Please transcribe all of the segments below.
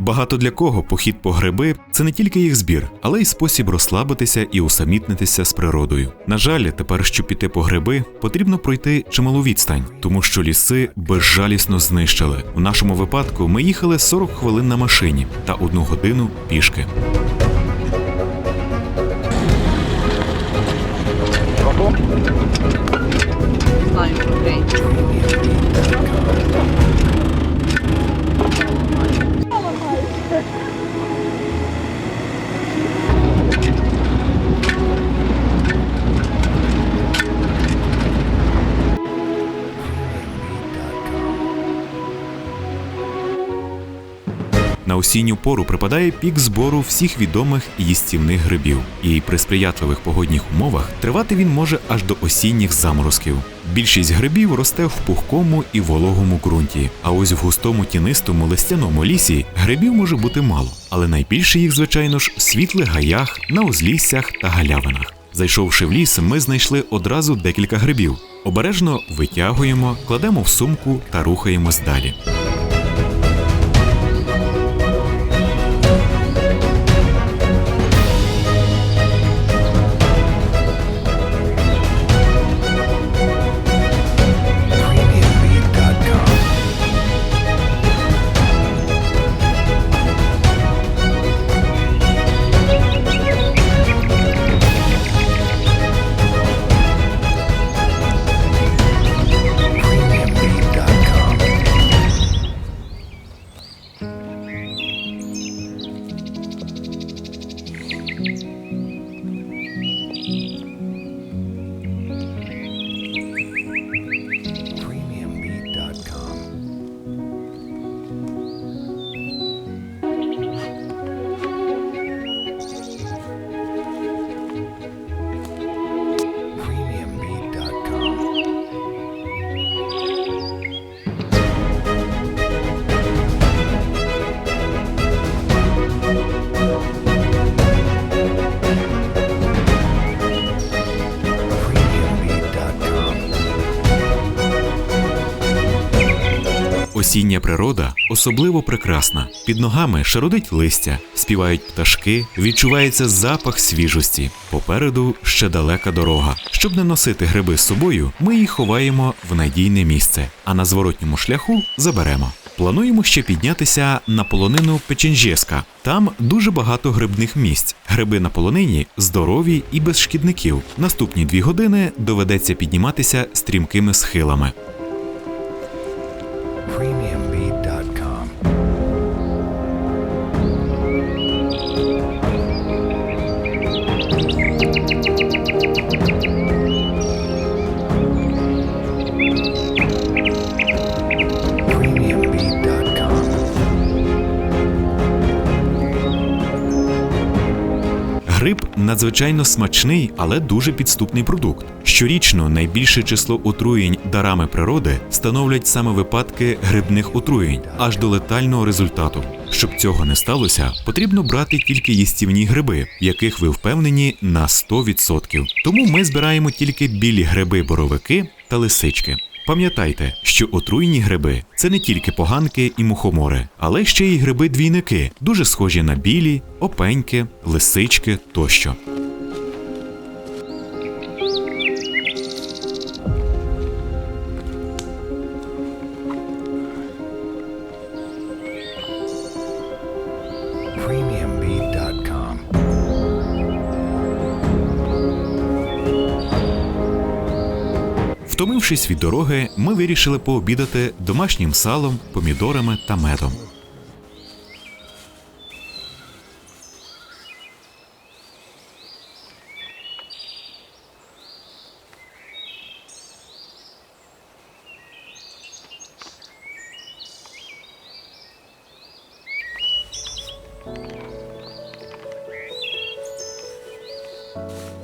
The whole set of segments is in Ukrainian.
Багато для кого похід по гриби це не тільки їх збір, але й спосіб розслабитися і усамітнитися з природою. На жаль, тепер, щоб піти по гриби, потрібно пройти чималу відстань, тому що ліси безжалісно знищили. У нашому випадку ми їхали 40 хвилин на машині та одну годину пішки. Знаю, осінню пору припадає пік збору всіх відомих їстівних грибів, і при сприятливих погодних умовах тривати він може аж до осінніх заморозків. Більшість грибів росте в пухкому і вологому ґрунті. А ось в густому тінистому листяному лісі грибів може бути мало, але найбільше їх, звичайно ж, в світлих гаях, на узліссях та галявинах. Зайшовши в ліс, ми знайшли одразу декілька грибів. Обережно витягуємо, кладемо в сумку та рухаємось далі. Осіння природа особливо прекрасна. Під ногами шародить листя, співають пташки, відчувається запах свіжості. Попереду ще далека дорога. Щоб не носити гриби з собою, ми їх ховаємо в надійне місце, а на зворотньому шляху заберемо. Плануємо ще піднятися на полонину Печенжеска. Там дуже багато грибних місць. Гриби на полонині здорові і без шкідників. Наступні дві години доведеться підніматися стрімкими схилами. Гриб надзвичайно смачний, але дуже підступний продукт. Щорічно найбільше число отруєнь дарами природи становлять саме випадки грибних отруєнь аж до летального результату. Щоб цього не сталося, потрібно брати тільки їстівні гриби, яких ви впевнені на 100%. Тому ми збираємо тільки білі гриби-боровики та лисички. Пам'ятайте, що отруйні гриби це не тільки поганки і мухомори, але ще й гриби-двійники, дуже схожі на білі, опеньки, лисички тощо. Втомившись від дороги, ми вирішили пообідати домашнім салом, помідорами та медом. PremiumBeat.com.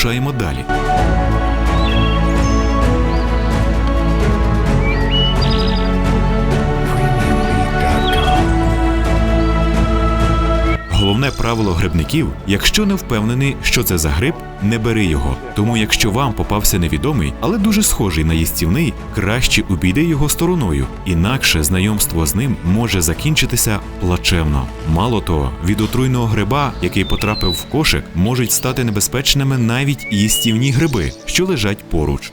вирушаємо далі. Головне правило грибників: якщо не впевнений, що це за гриб, не бери його. Тому, якщо вам попався невідомий, але дуже схожий на їстівний, краще обійди його стороною, інакше знайомство з ним може закінчитися плачевно. Мало того, від отруйного гриба, який потрапив в кошик, можуть стати небезпечними навіть їстівні гриби, що лежать поруч.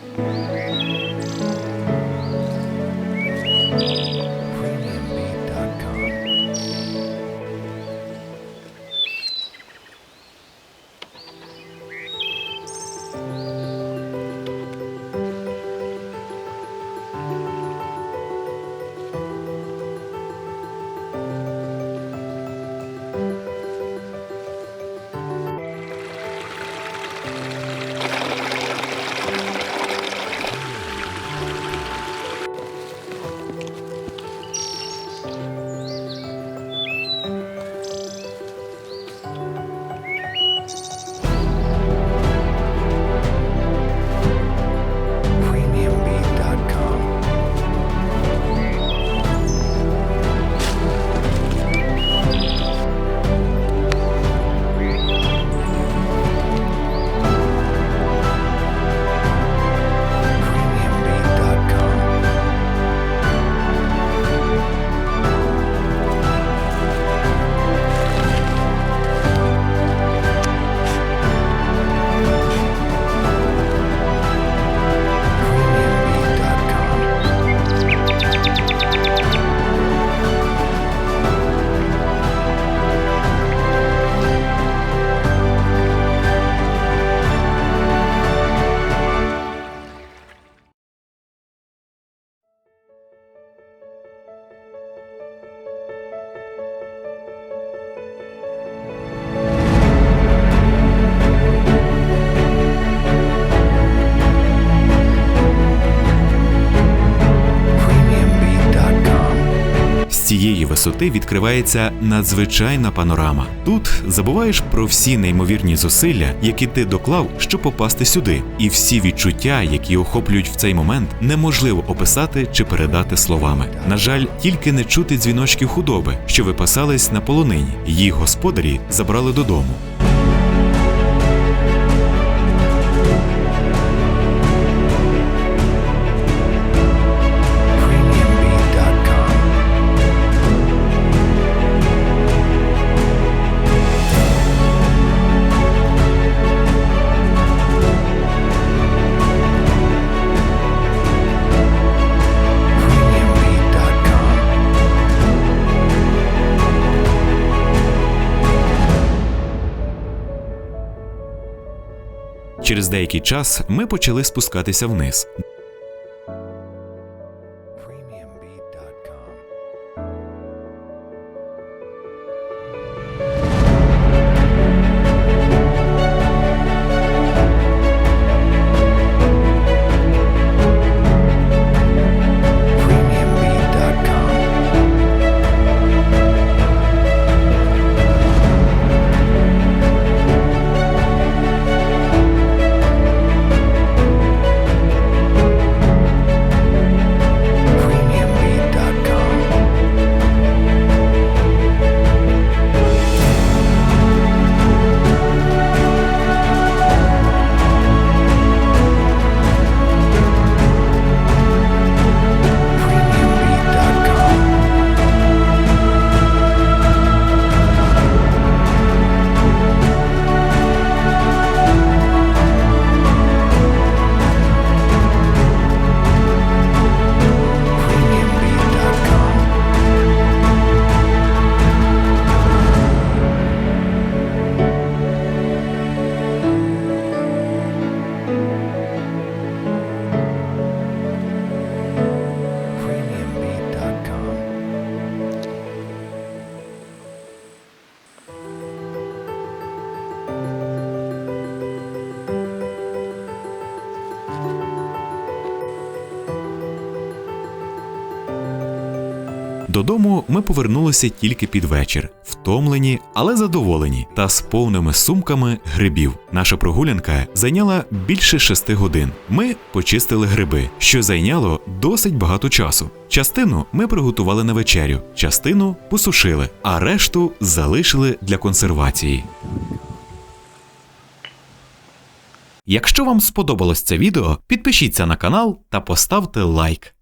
Цієї висоти відкривається надзвичайна панорама. Тут забуваєш про всі неймовірні зусилля, які ти доклав, щоб попасти сюди, і всі відчуття, які охоплюють в цей момент, неможливо описати чи передати словами. На жаль, тільки не чути дзвіночків худоби, що випасались на полонині. Їх господарі забрали додому. Через деякий час ми почали спускатися вниз. Додому ми повернулися тільки під вечір, втомлені, але задоволені, та з повними сумками грибів. Наша прогулянка зайняла більше шести годин. Ми почистили гриби, що зайняло досить багато часу. Частину ми приготували на вечерю, частину посушили, а решту залишили для консервації. Якщо вам сподобалось це відео, підпишіться на канал та поставте лайк.